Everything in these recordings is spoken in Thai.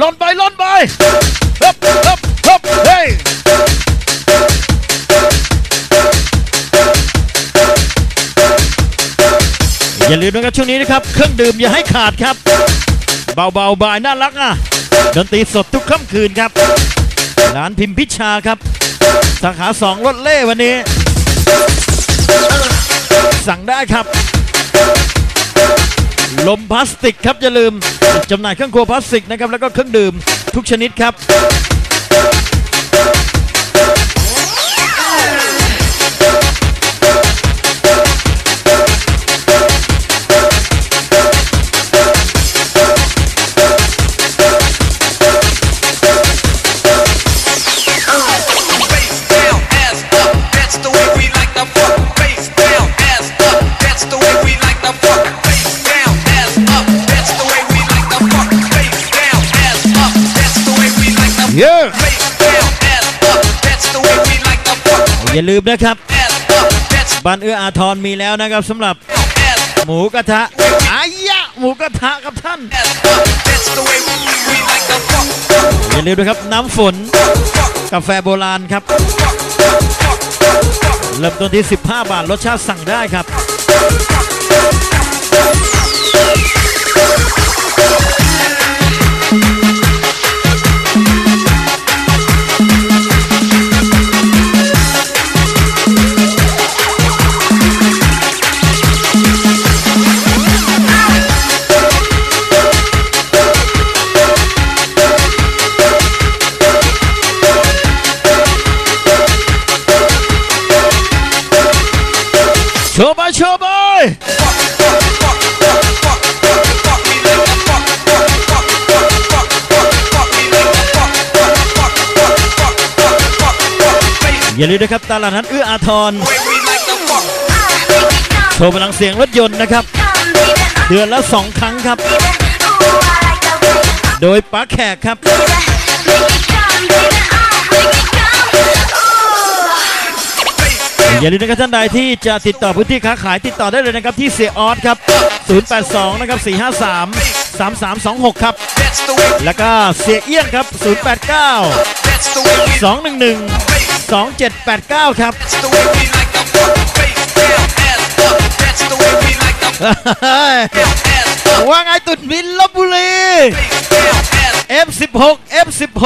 ล่นไปล่นไปฮึบฮึบฮึบเฮ้ยอย่าลืมนะครับช่วงนี้นะครับ เครื่องดื่มอย่าให้ขาดครับ เบาๆบายน่ารักอะดนตรีสดทุกค่ำคืนครับร้านพิมพ์พิชาครับ สาขาสองรถเล่วันนี้ สั่งได้ครับ ลมพลาสติกครับอย่าลืมจำหน่ายเครื่องครัวพลาสติกนะครับแล้วก็เครื่องดื่มทุกชนิดครับ อย่าลืมนะครับบ้านเอื้ออาทรมีแล้วนะครับสำหรับหมูกระทะอายะหมูกระทะครับท่าน อย่าลืมนะครับน้ำฝน กาแฟโบราณครับ เริ่มต้นที่ 15 บาทรสชาติสั่งได้ครับ อย่าลืมนะครับตลาดนัดเอื้ออาทรโชว์พลังเสียงรถยนต์นะครับ เดือนละ2ครั้งครับ โดยป้าแขกครับอย่าลืมนะครับท่านใดที่จะติดต่อพื้นที่ค้าขายติดต่อได้เลยนะครับที่เสียออสครับ 082 นะครับ 453 3326 ครับ แล้วก็เสียเอี้ยงครับ 089 211 2789 ครับว่าไงตุดมินลบบุรี F16 F16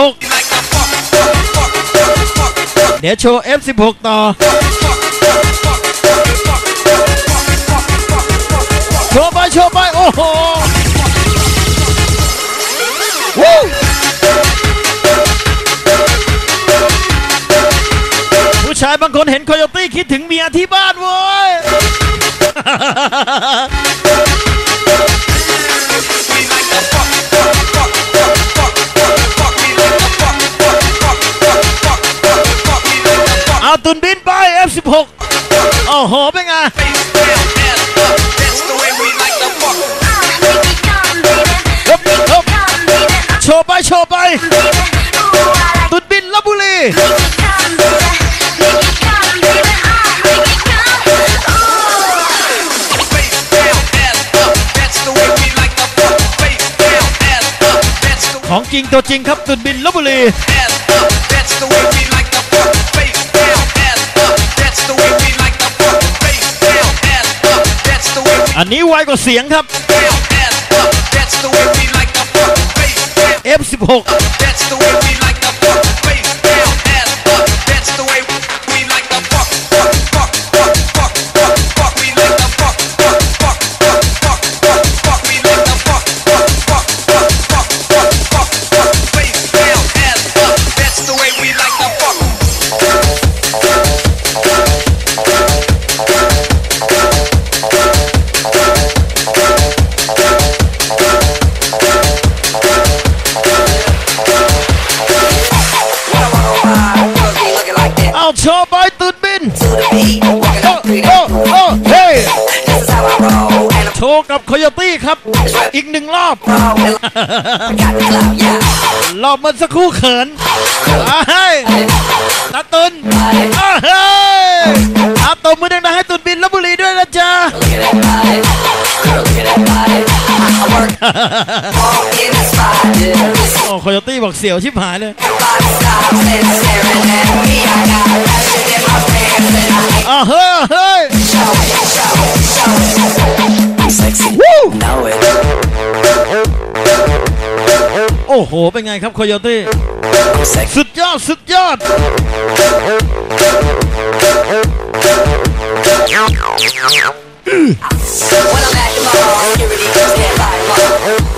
เดี๋ยวโชว์ F16 ต่อ โชว์ไปโชว์ไป โอ้โห ชายบางคนเห็นโคโยตี้คิดถึงเมียที่บ้านเว้ย เอาตุนบินไป F16 โอ้โห เป็นไงฮึบฮึบโชว์ไป โชว์ไป ตุนบินลบบุรี ตัวจริงครับตุนบินลบบุรี อันนี้ไวกว่าเสียงครับ F16 street. โอ้โอ้เฮ้ย This is how I roll. And I'm โชว์กับโคโยตี้ครับ อีกหนึ่งรอบ รอบเมันสักครู่เขินเฮ้ยตาตุนเฮ้ยอาตบมือดังๆให้ตุนบินลบบุรีด้วยนะจ๊ะ Look at that body. Girl, look at that body. I, I work Walk in the spot, yeah. This โอ้โคโยตี้บอกเสียวชิบหายเลย Everybody stops and staring at me. I got passion in my pants and I อ้าวเฮ้ยเฮ้ย show it, show it, show it. I'm sexy, know it. โอ้โห เป็นไงครับโคโยตี้ I'm sexy. สุดยอด สุดยอด When I'm at the mall, security just can't buy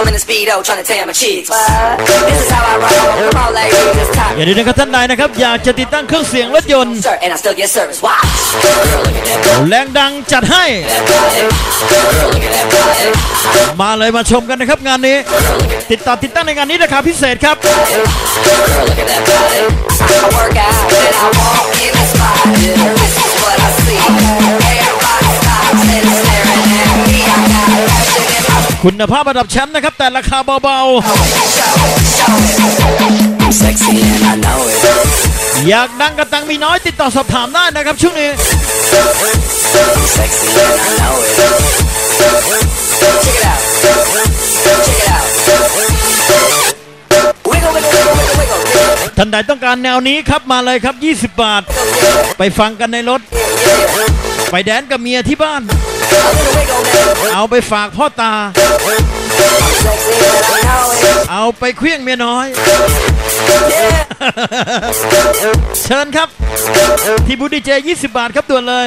I'm in a speedo trying to tan my cheeks. What? This is how I roll. Come on, ladies, it's time. อย่าลืมนะครับท่านใดนะครับ อยากจะติดตั้งเครื่องเสียงรถยนต์ Sir, and I still get service. Watch. Girl, look at that แรงดังจัดให้ body. Girl, look at that body. มาเลยมาชมกันนะครับงานนี้ ติดต่อติดตั้งในงานนี้ราคาพิเศษครับ Girl, look at that body. คุณภาพระดับแชมป์นะครับ แต่ราคาเบาๆ อยากดังกระตังมีน้อยติดต่อสอบถามได้นะครับช่วงนี้ ท่านใดต้องการแนวนี้ครับมาเลยครับ 20 บาท ไปฟังกันในรถ ไปแดนกับเมียที่บ้าน เอาไปฝากพ่อตา เอาไปเคลี้ยงเมียน้อย เชิญครับ ที่บูดีเจ 20 บาทครับด่วนเลย